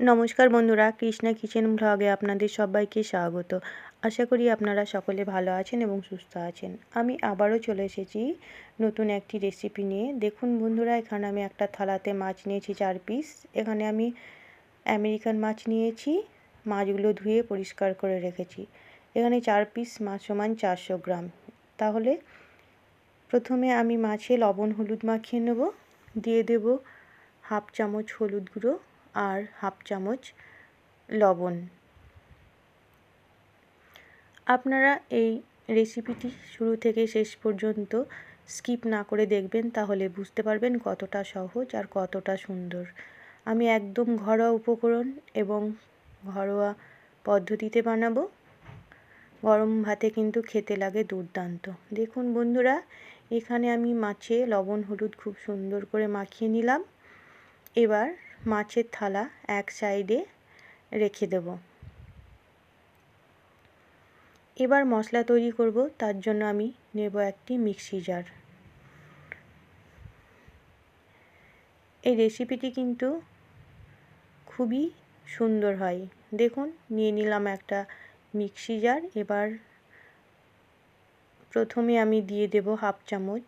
নমস্কার বন্ধুরা, কৃষ্ণা কিচেন ব্লগে আপনাদের সবাইকে স্বাগত। আশা করি আপনারা সকলে ভালো আছেন এবং সুস্থ আছেন। আমি আবারও চলে এসেছি নতুন একটি রেসিপি নিয়ে। দেখুন বন্ধুরা, এখানে আমি একটা থালাতে মাছ নিয়েছি চার পিস এখানে আমি আমেরিকান মাছ নিয়েছি, মাছগুলো ধুয়ে পরিষ্কার করে রেখেছি। এখানে চার পিস মাছ সমান চারশো গ্রাম। তাহলে প্রথমে আমি মাছে লবণ হলুদ মাখিয়ে নেব, দিয়ে দেব হাফ চামচ হলুদ গুঁড়ো আর হাফ চামচ লবণ। আপনারা এই রেসিপিটি শুরু থেকে শেষ পর্যন্ত স্কিপ না করে দেখবেন, তাহলে বুঝতে পারবেন কতটা সহজ আর কতটা সুন্দর। আমি একদম ঘরোয়া উপকরণ এবং ঘরোয়া পদ্ধতিতে বানাবো। গরম ভাতে কিন্তু খেতে লাগে দুর্দান্ত। দেখুন বন্ধুরা, এখানে আমি মাছে লবণ হলুদ খুব সুন্দর করে মাখিয়ে নিলাম। এবার মাছের থালা এক সাইডে রেখে দেব। এবার মশলা তৈরি করব, তার জন্য আমি নেব একটি মিক্সি জার এই রেসিপিটি কিন্তু খুবই সুন্দর হয়। দেখুন, নিয়ে নিলাম একটা মিক্সি জার এবার প্রথমে আমি দিয়ে দেব হাফ চামচ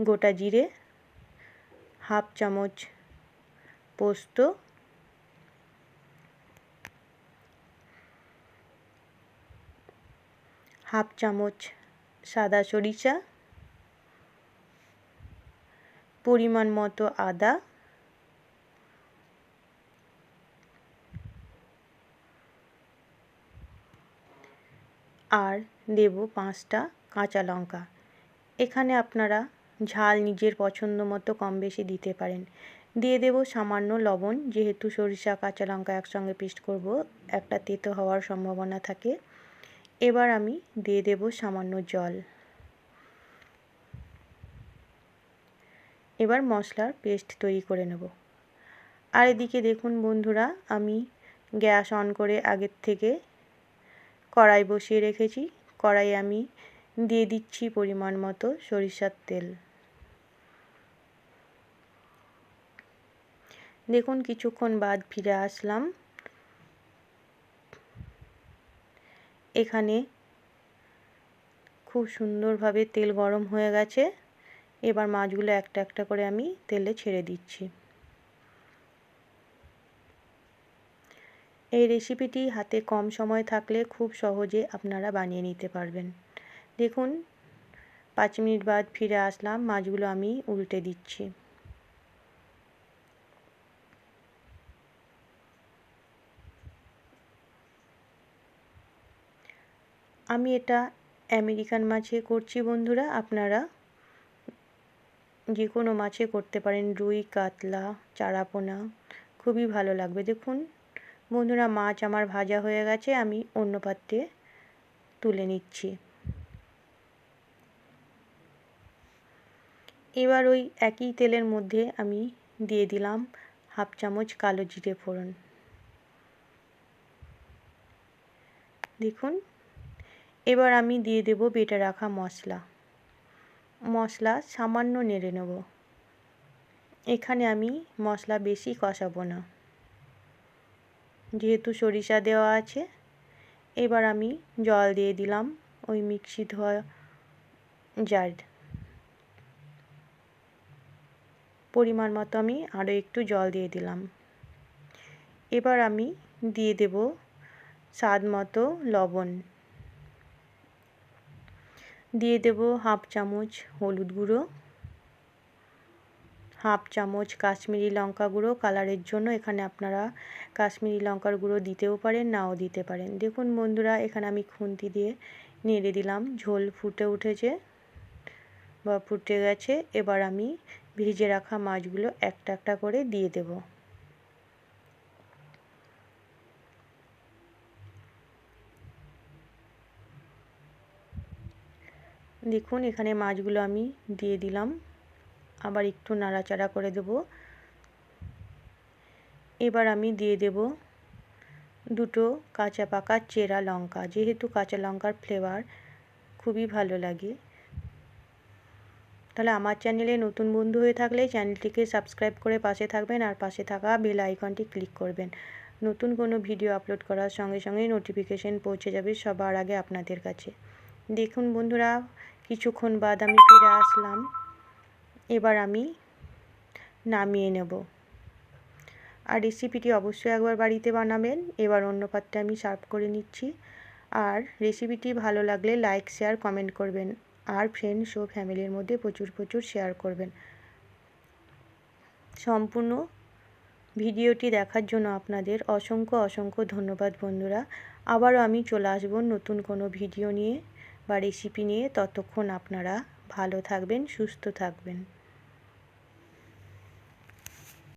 গোটা জিরে, হাফ চামচ পোস্ত। হাফ চামচ সাদা সরিষা। পরিমাণ মতো আদা। আর দেব পাঁচটা কাঁচা লঙ্কা। এখানে আপনারা ঝাল নিজের পছন্দ মতো কম বেশি দিতে পারেন। দিয়ে দেব সামান্য লবণ, যেহেতু সরিষা, কাঁচা লঙ্কা একসঙ্গে পেস্ট করব, একটা তেতো হওয়ার সম্ভাবনা থাকে। এবার আমি দিয়ে দেব সামান্য জল। এবার মশলার পেস্ট তৈরি করে নেব। আর এদিকে দেখুন বন্ধুরা, আমি গ্যাস অন করে আগের থেকে কড়াই বসিয়ে রেখেছি। কড়াই আমি দিয়ে দিচ্ছি পরিমাণ মতো সরিষার তেল। দেখুন, কিছুক্ষণ বাদ ফিরে আসলাম। এখানে খুব সুন্দরভাবে তেল গরম হয়ে গেছে। এবার মাছগুলো একটা একটা করে আমি তেলে ছেড়ে দিচ্ছি। এই রেসিপিটি হাতে কম সময় থাকলে খুব সহজে আপনারা বানিয়ে নিতে পারবেন। দেখুন, পাঁচ মিনিট বাদ ফিরে আসলাম, মাছগুলো আমি উল্টে দিচ্ছি। আমি এটা আমেরিকান মাছে করছি বন্ধুরা, আপনারা যে কোনো মাছে করতে পারেন, রুই, কাতলা, চারাপোনা, খুবই ভালো লাগবে। দেখুন বন্ধুরা, মাছ আমার ভাজা হয়ে গেছে, আমি অন্য পাত্রে তুলে নিচ্ছি। এবার ওই একই তেলের মধ্যে আমি দিয়ে দিলাম হাফ চামচ কালো জিরে ফোড়ন। দেখুন এবার আমি দিয়ে দেব বেটে রাখা মশলা। মশলা সামান্য নেড়ে নেব। এখানে আমি মশলা বেশি কষাবো না। যেহেতু সরিষা দেওয়া আছে, এবার আমি জল দিয়ে দিলাম ওই মিক্সি ধোয়া জার। পরিমাণ মতো আমি আরও একটু জল দিয়ে দিলাম। এবার আমি দিয়ে দেব স্বাদ মতো লবণ। দিয়ে দেব হাফ চামচ হলুদ গুঁড়ো, হাফ চামচ কাশ্মীরি লঙ্কা গুঁড়ো। কালারের জন্য এখানে আপনারা কাশ্মীরি লঙ্কার গুঁড়ো দিতেও পারেন, নাও দিতে পারেন। দেখুন বন্ধুরা, এখানে আমি খুন্তি দিয়ে নেড়ে দিলাম। ঝোল ফুটে উঠেছে বা ফুটে গেছে। এবার আমি ভিজে রাখা মাছগুলো একটা একটা করে দিয়ে দেবো। দেখুন এখানে মাছগুলো আমি দিয়ে দিলাম। আবার একটু নাড়াচাড়া করে দেব। এবার আমি দিয়ে দেব দুটো কাঁচা পাকা চেরা লঙ্কা। যেহেতু কাঁচা লঙ্কার ফ্লেভার খুবই ভালো লাগে। তাহলে আমার চ্যানেলে নতুন বন্ধু হয়ে থাকলে চ্যানেলটিকে সাবস্ক্রাইব করে পাশে থাকবেন আর পাশে থাকা বেল আইকনটি ক্লিক করবেন। নতুন কোনো ভিডিও আপলোড করার সঙ্গে সঙ্গে নোটিফিকেশন পৌঁছে যাবে সবার আগে আপনাদের কাছে। দেখুন বন্ধুরা কিছুক্ষণ বাদ আমি ফিরে আসলাম। এবার আমি নামিয়ে নেব। আর রেসিপিটি অবশ্যই একবার বাড়িতে বানাবেন। এবার অন্য পাত্রে আমি সার্ভ করে নিচ্ছি। আর রেসিপিটি ভালো লাগলে লাইক শেয়ার কমেন্ট করবেন। আর ফ্রেন্ডস ও ফ্যামিলির মধ্যে প্রচুর প্রচুর শেয়ার করবেন। সম্পূর্ণ ভিডিওটি দেখার জন্য আপনাদের অসংখ্য অসংখ্য ধন্যবাদ বন্ধুরা। আবারও আমি চলে আসব নতুন কোনো ভিডিও নিয়ে। বা রেসিপি নিয়ে ততক্ষণ আপনারা ভালো থাকবেন সুস্থ থাকবেন।